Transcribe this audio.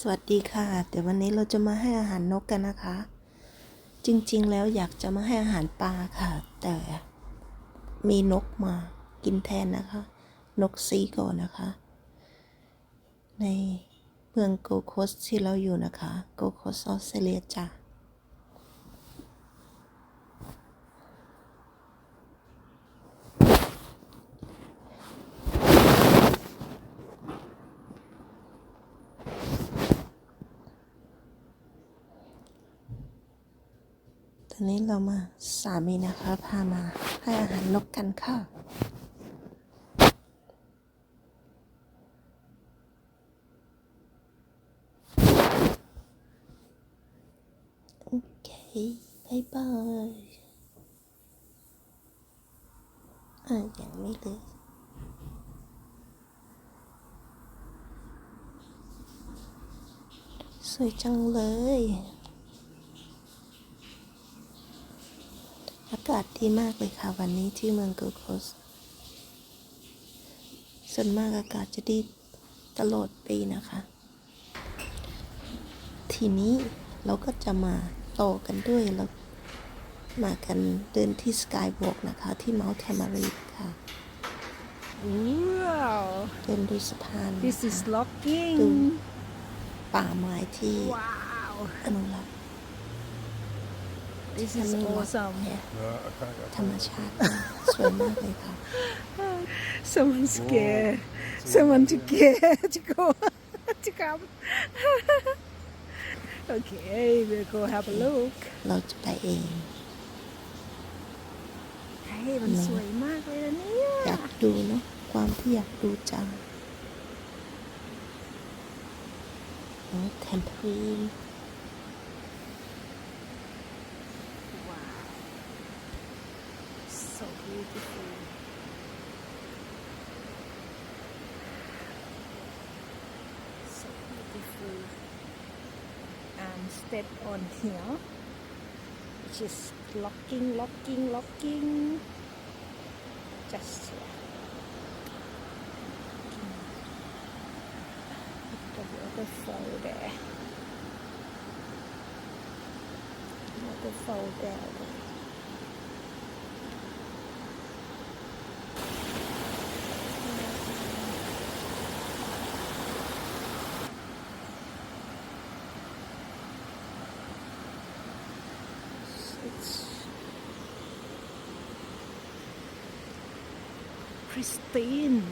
สวัสดีค่ะ เดี๋ยววันนี้เราจะมาให้อาหารนกกันนะคะ จริงๆ แล้วอยากจะมาให้อาหารปลาค่ะ แต่มีนกมากินแทนนะคะ นกซีโกนะคะ ในเมืองโกโคสที่เราอยู่นะคะ โกโคสออสเตรเลียจ้ะ ตอนนี้เรามาสามีนะคะ พามาให้อาหารนกกันค่ะ โอเคบายบายอะอย่างนี้เลยสวยจังเลย อากาศดีมากเลยค่ะวันนี้ที่เมืองโกโคสส่วนมากอากาศจะดีตลอดปีนะคะ ทีนี้เราก็จะมาต่อกันด้วยเรามากันเดินที่สกายวอล์กนะคะ ที่เมาท์แทมารีค่ะ Wow, เดินดูสะพาน this is นะคะ locking. ดูป่าไม้ที่ Wow, อนุรักษ์ this ที่ is อนุรักษ์ awesome. เนี่ยธรรมชาติมากสวยมากเลยค่ะ Someone scared. Someone to care to go to come. okay, we'll go have a look. เราจะไปเองเฮ้ยมันสวยมากเลยนะเนี่อยยากดูเนาะความที่อยากดูจังโอ้ beautiful. So beautiful. And step on here, which is locking, locking, locking. Just here. The waterfall there. Waterfall there. It's pristine.